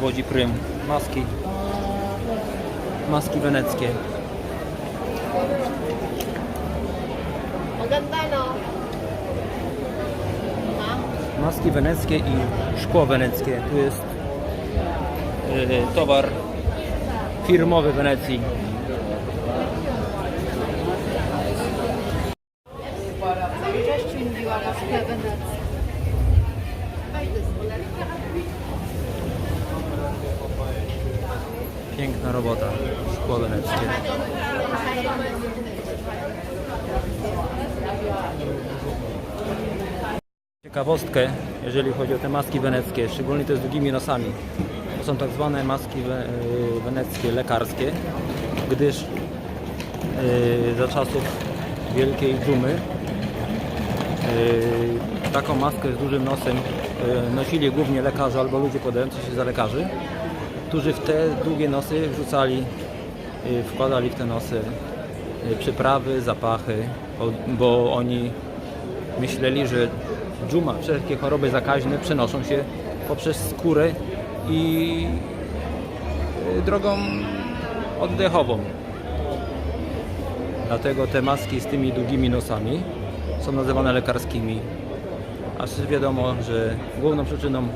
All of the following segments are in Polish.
wodzi prym. Maski. Maski weneckie. Maski weneckie i szkło weneckie. Tu jest yy, towar firmowy Wenecji. Piękna robota. Szkło weneckie. Ciekawostkę, jeżeli chodzi o te maski weneckie, szczególnie te z długimi nosami. To są tak zwane maski y, weneckie lekarskie, gdyż y, za czasów wielkiej dżumy y, taką maskę z dużym nosem nosili głównie lekarze albo ludzie podający się za lekarzy, którzy w te długie nosy wrzucali, y, wkładali w te nosy y, przyprawy, zapachy, bo- oni myśleli, że dżuma, wszelkie choroby zakaźne przenoszą się poprzez skórę i drogą oddechową. Dlatego te maski z tymi długimi nosami są nazywane lekarskimi. A wiadomo, że główną przyczyną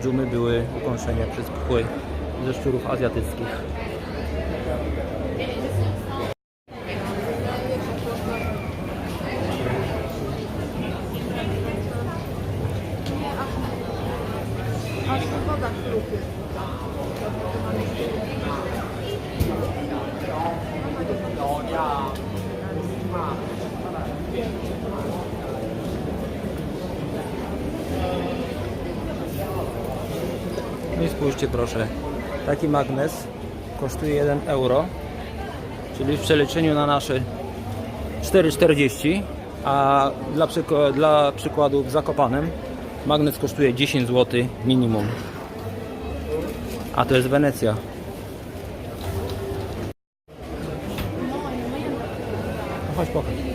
dżumy były ukąszenia przez pchły ze szczurów azjatyckich. No proszę, taki magnes kosztuje 1 euro, czyli w przeliczeniu na nasze 4,40, a dla, przyko- dla przykładu w Zakopanem magnes kosztuje 10 zł minimum. A to jest Wenecja. No chodź pokaż.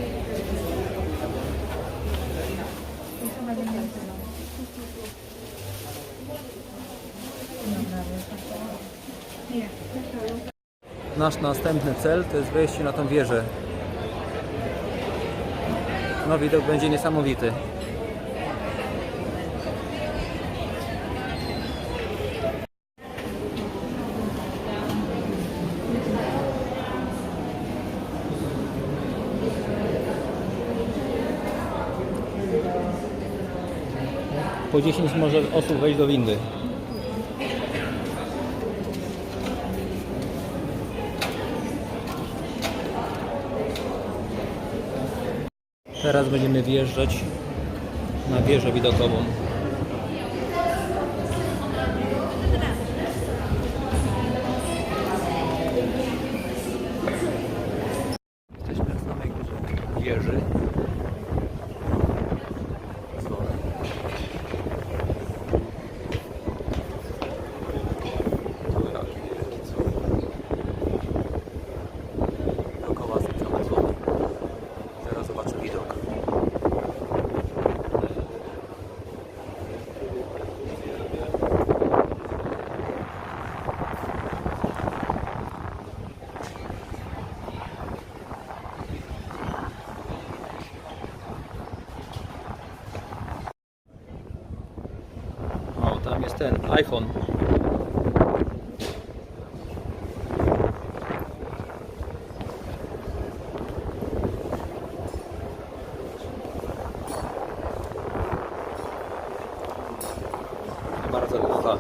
Nasz następny cel to jest wejście na tą wieżę. No widok będzie niesamowity. Po 10 może osób wejść do windy. Teraz będziemy wjeżdżać na wieżę widokową. Jesteśmy na samej górze wieży. Tu jaki wielki cud. Dookoła same złoty. Zaraz zobaczę widok. O, tam jest ten iPhone. Bardzo długa.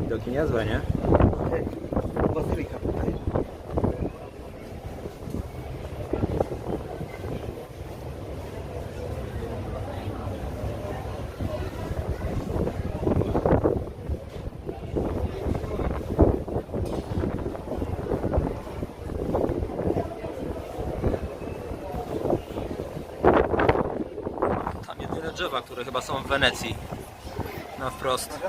Widoki niezłe, nie? Drzewa, które chyba są w Wenecji. Na wprost.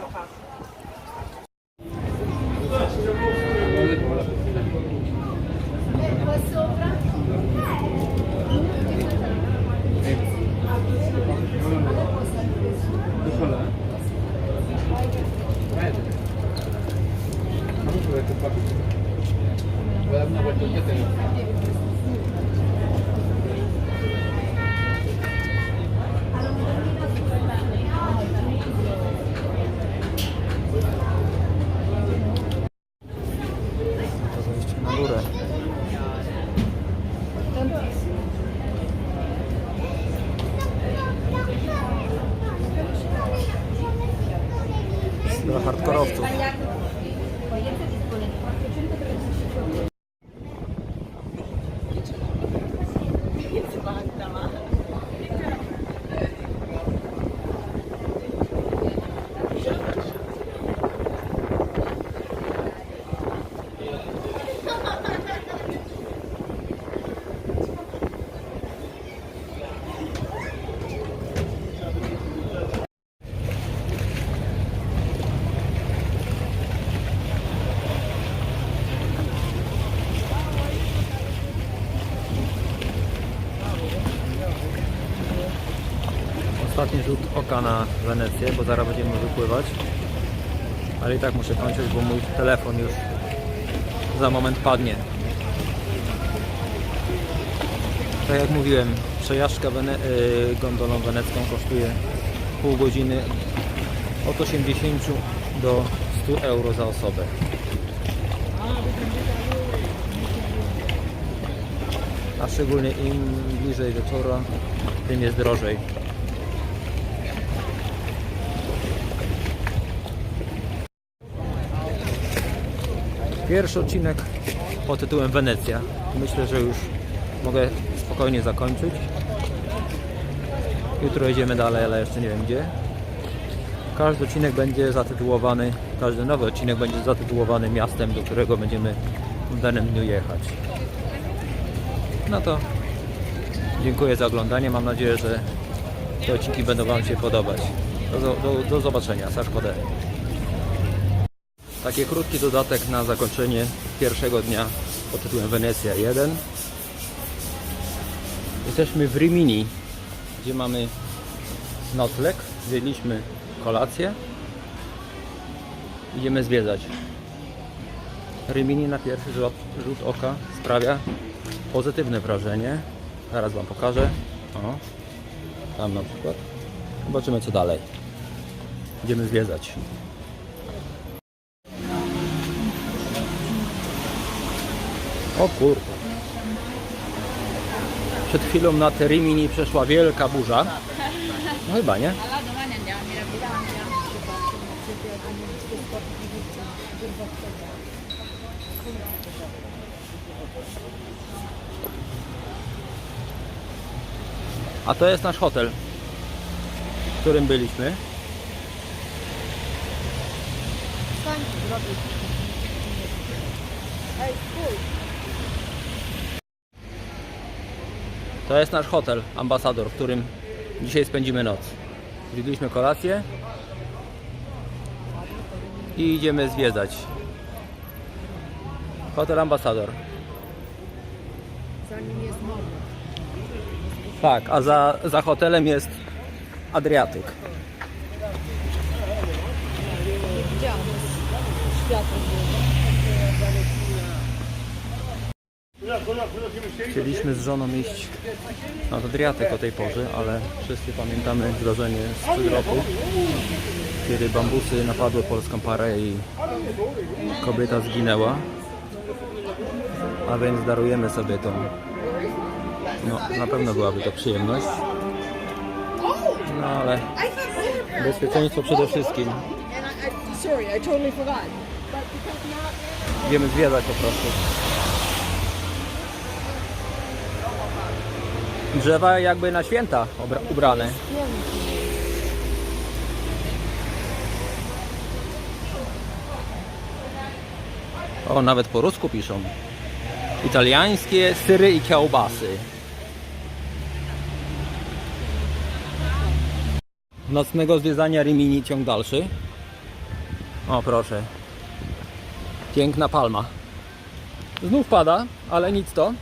Ostatni rzut oka na Wenecję, bo zaraz będziemy wypływać. Ale i tak muszę kończyć, bo mój telefon już za moment padnie. Tak jak mówiłem, przejażdżka Wene- y, gondolą wenecką kosztuje pół godziny od 80 do 100 euro za osobę. A szczególnie im bliżej wieczora, tym jest drożej. Pierwszy odcinek pod tytułem Wenecja. Myślę, że już mogę spokojnie zakończyć. Jutro jedziemy dalej, ale jeszcze nie wiem gdzie. Każdy odcinek będzie zatytułowany, każdy nowy odcinek będzie zatytułowany miastem, do którego będziemy w danym dniu jechać. No to dziękuję za oglądanie. Mam nadzieję, że te odcinki będą Wam się podobać. Do, do, do zobaczenia. Saszkodę. Taki krótki dodatek na zakończenie pierwszego dnia pod tytułem Wenecja 1. Jesteśmy w Rimini, gdzie mamy nocleg. Zjedliśmy kolację. Idziemy zwiedzać. Rimini na pierwszy rzut, rzut oka sprawia pozytywne wrażenie. Zaraz Wam pokażę. O, tam na przykład. Zobaczymy co dalej. Idziemy zwiedzać. O kurwa. Przed chwilą na Terimini przeszła wielka burza. No chyba nie. A to jest nasz hotel, w którym byliśmy. To jest nasz hotel, ambasador, w którym dzisiaj spędzimy noc. Zjedliśmy kolację i idziemy zwiedzać. Hotel ambasador. Za nim jest morze. Tak, a za, za hotelem jest Adriatyk. Widziałam. Światło Chcieliśmy z żoną iść nad Adriatyk o tej porze, ale wszyscy pamiętamy zdarzenie sprzed roku, kiedy bambusy napadły polską parę i kobieta zginęła. A więc darujemy sobie tą. No, na pewno byłaby to przyjemność. No ale bezpieczeństwo przede wszystkim. Idziemy zwiedzać po prostu. Drzewa jakby na święta ubrane. O, nawet po rusku piszą. Italiańskie syry i kiełbasy. Nocnego zwiedzania Rimini ciąg dalszy. O proszę. Piękna palma. Znów pada, ale nic to.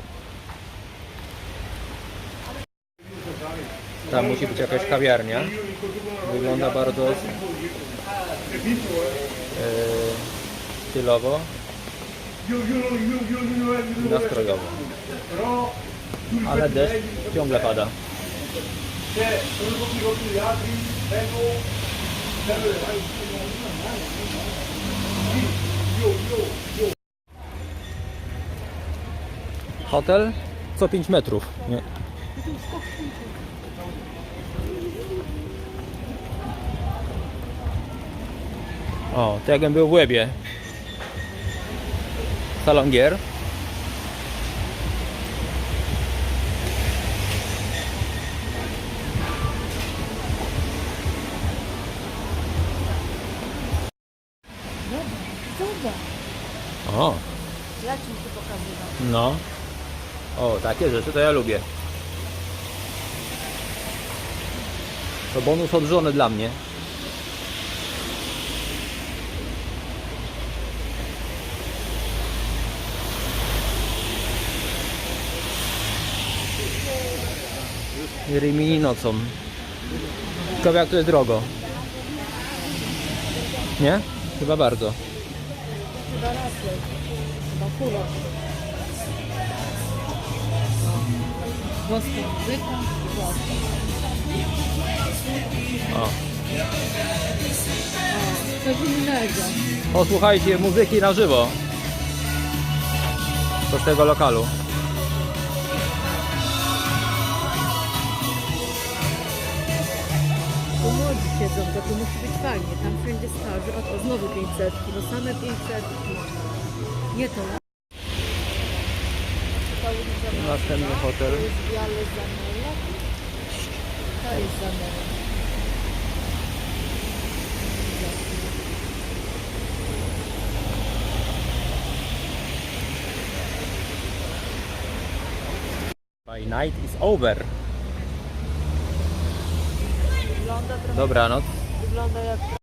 Tam musi być jakaś kawiarnia. Wygląda bardzo e, stylowo nastrojowo. Ale deszcz ciągle pada. Hotel co 5 metrów. Nie. O, to jakbym był w łebie. Salon gier. O, ja ci tu pokazuję. no. O, takie rzeczy to ja lubię. To bonus od żony dla mnie. Rimini nocą. Ciekawe jak to jest drogo. Nie? Chyba bardzo. Chyba raczej. Chyba kurwa. Włoska muzyka. O. Coś innego. Posłuchajcie muzyki na żywo. Z tego lokalu. Siedzą, to tu musi być fajnie. Tam wszędzie starzy. O to znowu 500. No same 500. Nie to. Następny hotel. To jest Biale Zanella. To jest Zanella. My night is over. Wygląda trochę, Dobranoc. wygląda jak